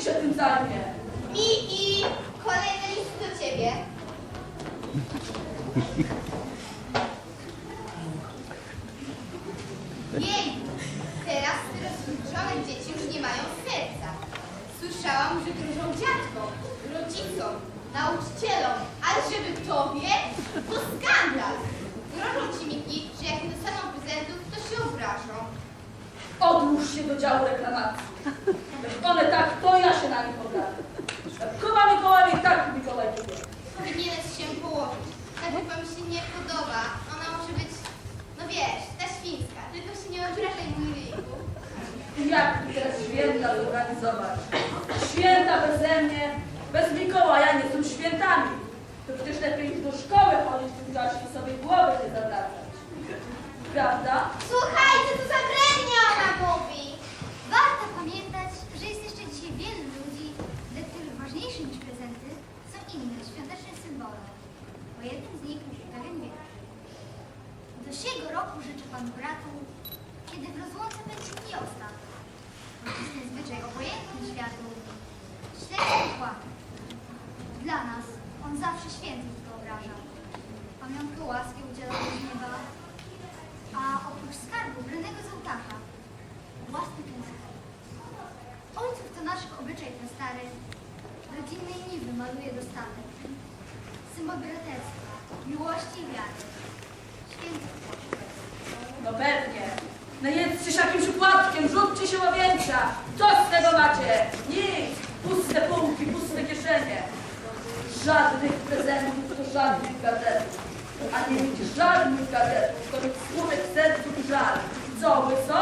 niech się tym zajmie. Miki, kolejny list do ciebie. Jej, teraz te rozwrócone dzieci już nie mają serca. Słyszałam, że grożą dziadkom, rodzicom, nauczycielom, ale żeby tobie, to skandal. Grożą ci, Miki, że jak nie dostaną prezentów, to się obrażą. Odłóż się do działu reklamacji. Jak one tak, to ja się na nich obrażę. Jak Koła Mikołaj, tak Mikołaj czuje. Powinieneś się położyć. Ta chyba mi się nie podoba. Ona może być, no wiesz, ta świńska. Tylko się nie obrażaj mój wieku. Jak tu teraz święta zorganizować? Święta beze mnie, bez Mikołaja nie są świętami. To przecież lepiej do szkoły chodzić, tym czasie i sobie głowy nie zawracać. Prawda? Słuchajcie, co za brednie ona mówi. Warto pamiętać, że jest jeszcze dzisiaj wielu ludzi, dla których ważniejsze niż prezenty są inne, świąteczne symbole. Bo jednym z nich jest pewien wiek. Do siego roku życzę Panu bratu, kiedy w rozłące będzie miłosna. Jest zwyczaj obojętny światu, śledzi płat. Dla nas on zawsze świętych wyobraża. Pamiątkę łaski udzielonej z nieba, a oprócz skarbu brynego z ołtarza własny pieniądz. Ojców to naszych obyczaj stary, rodzinnej niwy maluje dostatek. Symbol braterstwa, miłości i wiary. Święty Boże. No pewnie. Najedźcie się jakimś układkiem, rzućcie się łowieńca. Żadnych prezentów, to żadnych gazetów. A nie mieć żadnych gazetów, to mieć w sercu żal. Co, łyso?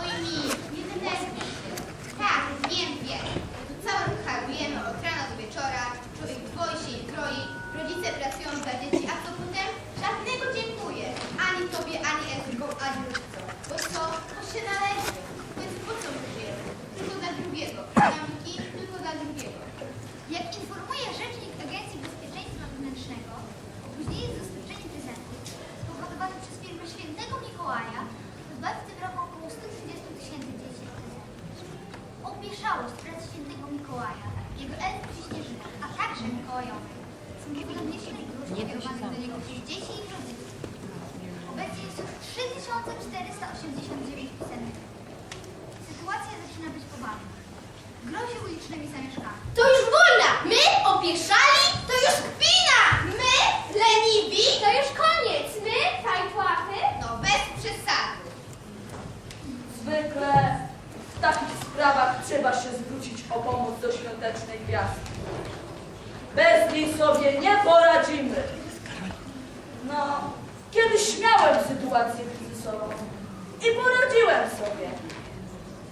Oj mi, nie denerwuj się. Tak, wiem, wiem. Tu całym harujemy od rana do wieczora. Człowiek dwoi się i troi. Rodzice pracują dla dzieci, a co potem? Żadnego dziękuję. Ani tobie, ani Edykom, ani rodzicom. Bo co? To się należy. W końcu po co my żyjemy? Tylko dla drugiego. Zamki tylko dla drugiego. Jak informuje rzecznik Agencji Bezpieczeństwa Wewnętrznego, opóźnienie z dostarczeniem prezentów spowodowane przez firmę Świętego Mikołaja pozbawi w tym roku około 130 tysięcy dzieci prezentów. Opieszałość pracy Świętego Mikołaja, jego elfów i śnieżynek, a także Mikołajowych niego przez dzieci i ich rodziców. Obecnie jest już 3489 pisemnych. Sytuacja zaczyna być poważna. Grozi ulicznymi zamieszkami. To już wojna! My opieszali? To już kpina! My leniwi? To już koniec! My fajtłapy? No bez przesady. Zwykle w takich sprawach trzeba się zwrócić o pomoc do świątecznej gwiazdy. Bez niej sobie nie poradzimy. No, kiedyś miałem sytuację kryzysową i poradziłem sobie.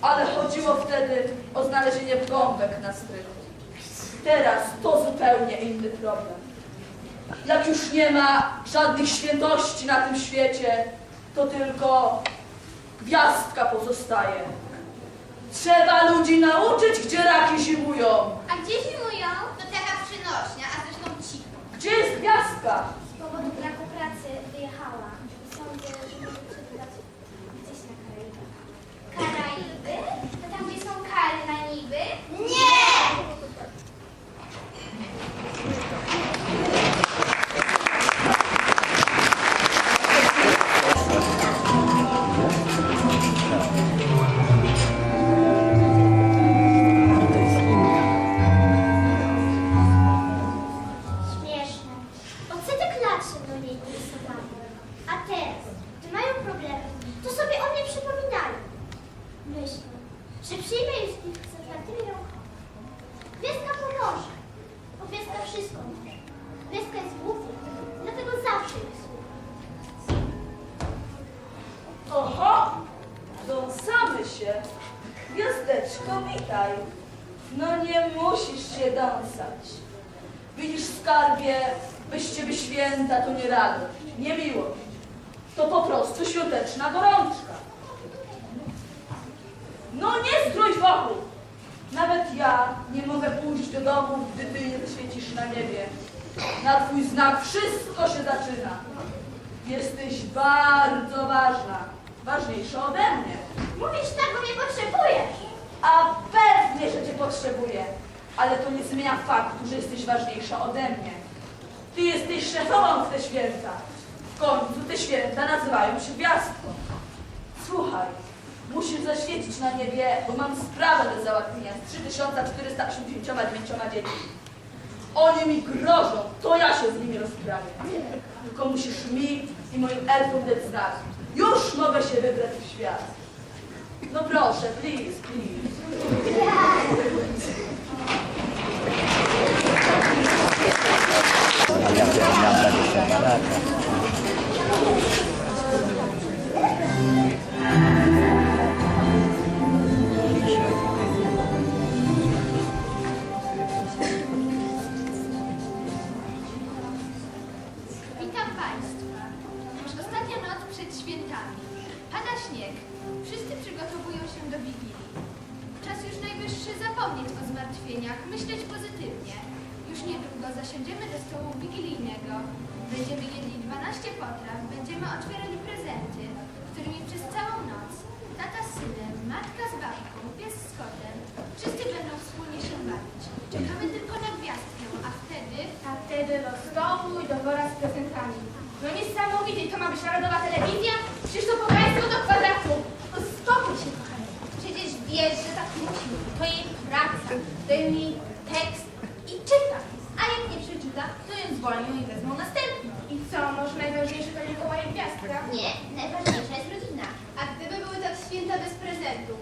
Ale chodziło wtedy o znalezienie gąbek na strychu. Teraz to zupełnie inny problem. Jak już nie ma żadnych świętości na tym świecie, to tylko gwiazdka pozostaje. Trzeba ludzi nauczyć, gdzie raki zimują. A gdzie zimują? To taka przynośnia, a zresztą cicho. Gdzie jest gwiazdka? Z powodu braku pracy wyjechała. Sądzę, że może przebywać gdzieś na Karaibach. Karaiby? To tam, gdzie są kary na niby? Nie! Oho! Dąsamy się. Gwiazdeczko, witaj. No nie musisz się dąsać. Widzisz, skarbie, bez ciebie święta to nie radość, nie miłość. To po prostu świąteczna gorączka. No nie zdrój wokół. Nawet ja nie mogę pójść do domu, gdy ty świecisz na niebie. Na twój znak wszystko się zaczyna. Jesteś bardzo ważna. Ważniejsza ode mnie. Mówisz tak, bo mnie potrzebujesz. A pewnie, że cię potrzebuję. Ale to nie zmienia faktu, że jesteś ważniejsza ode mnie. Ty jesteś szefową w te święta. W końcu te święta nazywają się gwiazdką. Słuchaj, musisz zaświecić na niebie, bo mam sprawę do załatwienia z 3489 dziećmi. Oni mi grożą, to ja się z nimi rozprawię. Tylko musisz mi i moim elfom dać znak. Już mogę się wybrać w świat. No proszę, please, please. Ale ja to miałem 22 lata. Witam o zmartwieniach, myśleć pozytywnie. Już niedługo zasiądziemy do stołu wigilijnego. Będziemy jedli 12 potraw, będziemy otwierali prezenty, którymi przez całą noc tata z synem, matka z babką, pies z kotem, wszyscy będą wspólnie się bawić. Czekamy tylko na gwiazdkę, a wtedy A wtedy do stołu i do wora z prezentami. No niesamowite, to ma być narodowa telewizja? Przecież to po do kwadratu. To spokój się, kochanie. Przecież wiesz, że tak musi. To jej to jej tekst i czyta. A jak nie przeczyta, to ją zwolnią i wezmą następną. I co, może najważniejsze to Mikołaj Gwiazdka? Nie, najważniejsza jest rodzina. A gdyby były tak święta bez prezentów,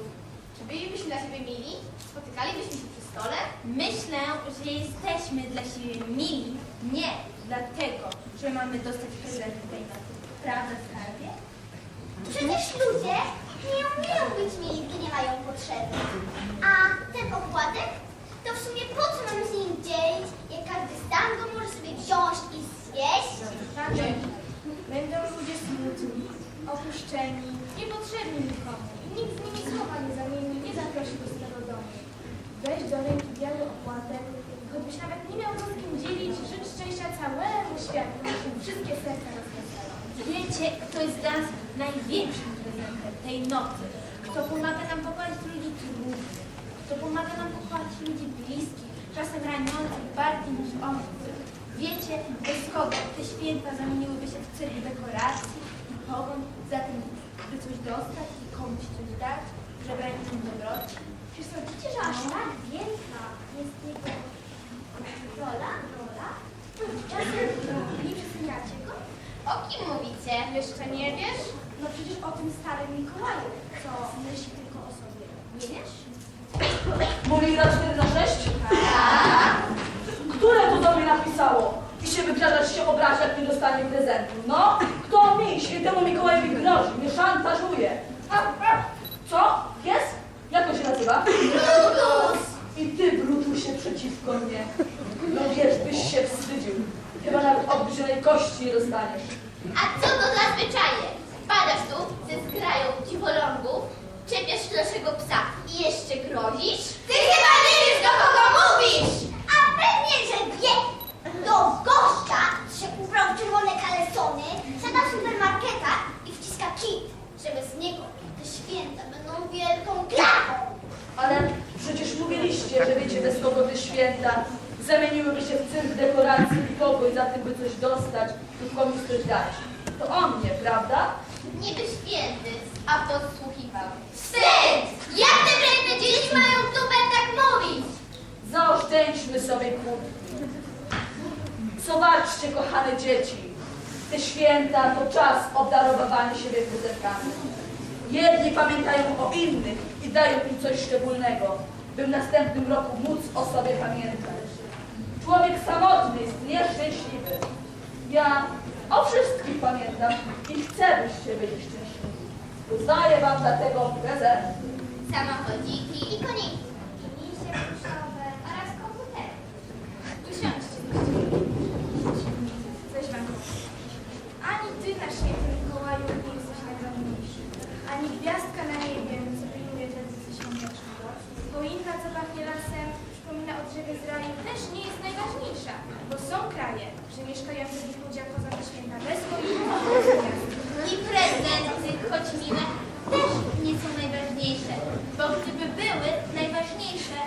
czy bylibyśmy dla siebie mili? Spotykalibyśmy się przy stole? Myślę, że jesteśmy dla siebie mili nie dlatego, że mamy dostać prezenty tej nocy. Prawda, skarbie? Przecież ludzie nie umieją być mili, gdy nie mają potrzeby. A ten opłatek? To w sumie po co mamy z nim dzielić, jak każdy sam go może sobie wziąć i zjeść? Będą ludzie smutni, opuszczeni, niepotrzebni nikomu. I nikt z nimi słowa nie zamieni, nie zaprosi do swego domu. Weź do ręki biały opłatek, choćbyś nawet nie miał go z kim dzielić, życz szczęścia całemu światu, wszystkie serca rozweselą. Wiecie, kto jest dla nas największym prezentem tej nocy? Kto pomaga nam pokonać ludzi trudnych? Kto pomaga nam pokonać ludzi bliskich, czasem ranionych, bardziej niż obcych? Wiecie, bez kogo te święta zamieniłyby się w cyrk dekoracji i pogoń za tym, by coś dostać i komuś coś dać, żebrańcom dobroci? Czy sądzicie, że aż tak wielka jest jego rola? rola? Czasem nie przeceniacie go? O kim mówicie? Jeszcze nie wiesz? No przecież o tym starym Mikołaju, co myśli tylko o sobie. Nie wiesz? Mówi na 4 na 6? Które to do mnie napisało? I się wygrażać się obrazi, jak nie dostanie prezentu. No, kto mi, świętemu Mikołajowi grozi, mnie szantażuje. A, a, co? Jest? Jak to się nazywa? Brutus! I ty, Brutusie, przeciwko mnie. No wiesz, byś się wstydził. Chyba nawet obgrzej kości nie dostaniesz. A co to za zwyczaje? Padasz tu ze zgrają dziwolągów, czepiasz naszego psa grozisz? Ty chyba nie wiesz, do kogo mówisz! A pewnie, że wie! Do gościa się ubrał czerwone kalesony, siada w supermarketach i wciska kit, że bez niego te święta będą wielką klapą. Ale przecież mówiliście, że wiecie bez kogo te święta zamieniłyby się w cyrk dekoracji i pokój za tym, by coś dostać lub komuś coś dać. To o mnie, prawda? Niby święty, a podsłuchiwał. Wstyd! Jak te wredne dzieci mają tupę tak mówić? Zaoszczędźmy sobie kłótni. Zobaczcie, kochane dzieci, te święta to czas obdarowywania siebie prezentami. Jedni pamiętają o innych i dają im coś szczególnego, by w następnym roku móc o sobie pamiętać. Człowiek samotny jest nieszczęśliwy. Ja o wszystkim pamiętam i chcę, byście byli szczęśliwi. Uznaję wam dlatego prezent. Samochodziki i koniki, misie pluszowe oraz komputery. Tu siądźcie. Weź wam Ani ty na świętym Mikołaju nie jesteś najważniejszy, ani gwiazdka na niebie, co pilnuje tradycji świątecznego. Choinka, co pachnie lasem, przypomina o drzewie z raju, też nie jest mniejsza, bo są kraje, że mieszkający w ludziach poza te święta bez I prezenty, choć mile, też nie są najważniejsze, bo gdyby były najważniejsze,